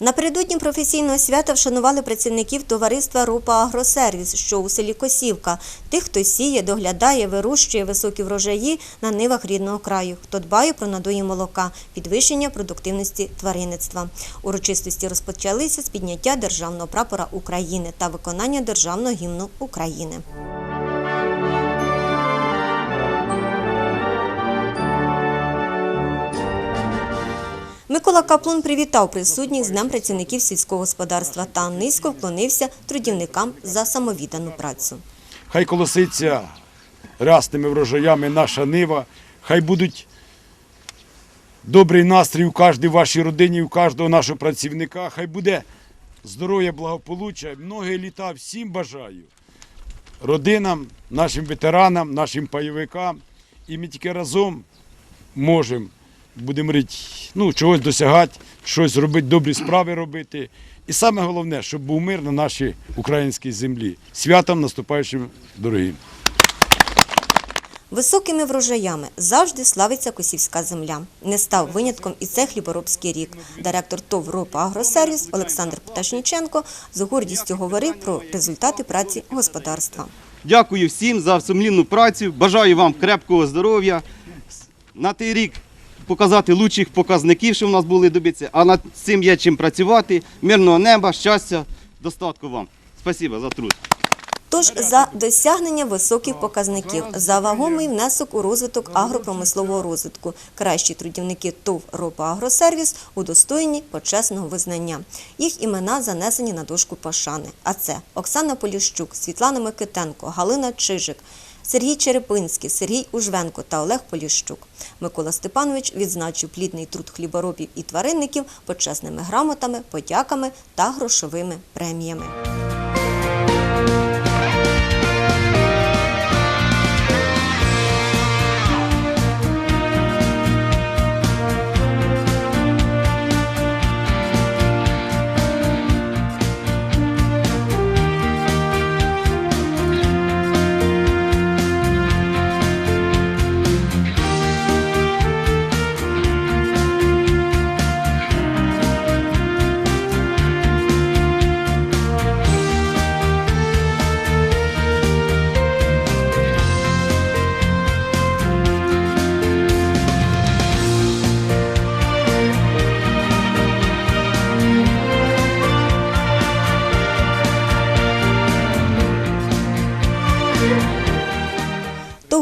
Напередодні професійного свята вшанували працівників товариства Рупа Агросервіс, що у селі Косівка, тих, хто сіє, доглядає, вирощує високі врожаї на нивах рідного краю, хто дбає про надої молока, підвищення продуктивності тваринництва. Урочистості розпочалися з підняття державного прапора України та виконання державного гімну України. Микола Каплун привітав присутніх з Днем працівників сільського господарства та низько вклонився трудівникам за самовіддану працю. Хай колоситься рясними врожаями наша нива, хай будуть добрий настрій у кожній вашій родині, у кожного нашого працівника, хай буде здоров'я, благополуччя, многі літа всім бажаю. Родинам, нашим ветеранам, нашим пайовикам. І ми тільки разом можемо, будемо рить, ну, чогось досягати, щось робити, добрі справи робити. І саме головне, щоб був мир на нашій українській землі. Святом наступаючим дорогим. Високими врожаями завжди славиться косівська земля. Не став винятком і це хліборобський рік. Директор ТОВ «Ропа Агросервіс Олександр Пташніченко з гордістю говорив про результати праці господарства. Дякую всім за сумлінну працю. Бажаю вам крепкого здоров'я. На той рік показати лучших показників, що в нас були добитися, а над цим є чим працювати. Мирного неба, щастя, достатку вам. Спасибо за труд. Тож за досягнення високих показників, за вагомий внесок у розвиток агропромислового розвитку, кращі трудівники ТОВ «Ропа Агросервіс» удостоєні почесного визнання. Їх імена занесені на дошку пошани. А це Оксана Поліщук, Світлана Микитенко, Галина Чижик, Сергій Черепинський, Сергій Ужвенко та Олег Поліщук. Микола Степанович відзначив плідний труд хліборобів і тваринників почесними грамотами, подяками та грошовими преміями.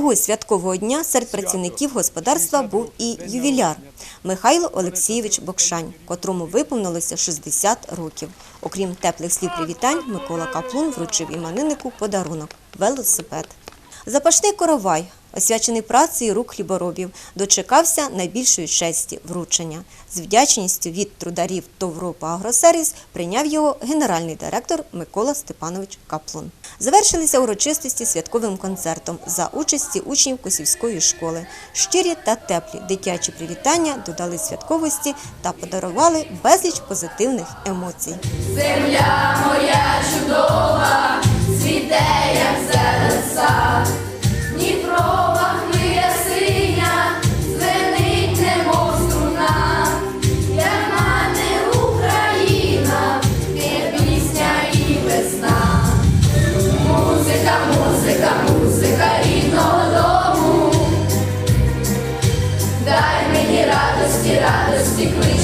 Того святкового дня серед працівників господарства був і ювіляр Михайло Олексійович Бокшань, котрому виповнилося 60 років. Окрім теплих слів привітань, Микола Каплун вручив імениннику подарунок велосипед. Запашний коровай, освячений працею рук хліборобів, дочекався найбільшої честі вручення. З вдячністю від трударів Товропа Агросервіс прийняв його генеральний директор Микола Степанович Каплун. Завершилися урочистості святковим концертом за участі учнів Косівської школи. Щирі та теплі дитячі привітання додали святковості та подарували безліч позитивних емоцій. Земля моя чудова, цвіте, як зелен сад, Mystically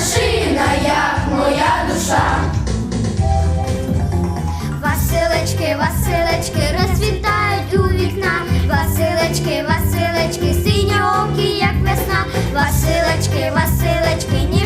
співа як моя душа. Василечки, Василечки, розцвітають у вікна. Василечки, Василечки, синьоокі, як весна. Василечки, Василечки, листя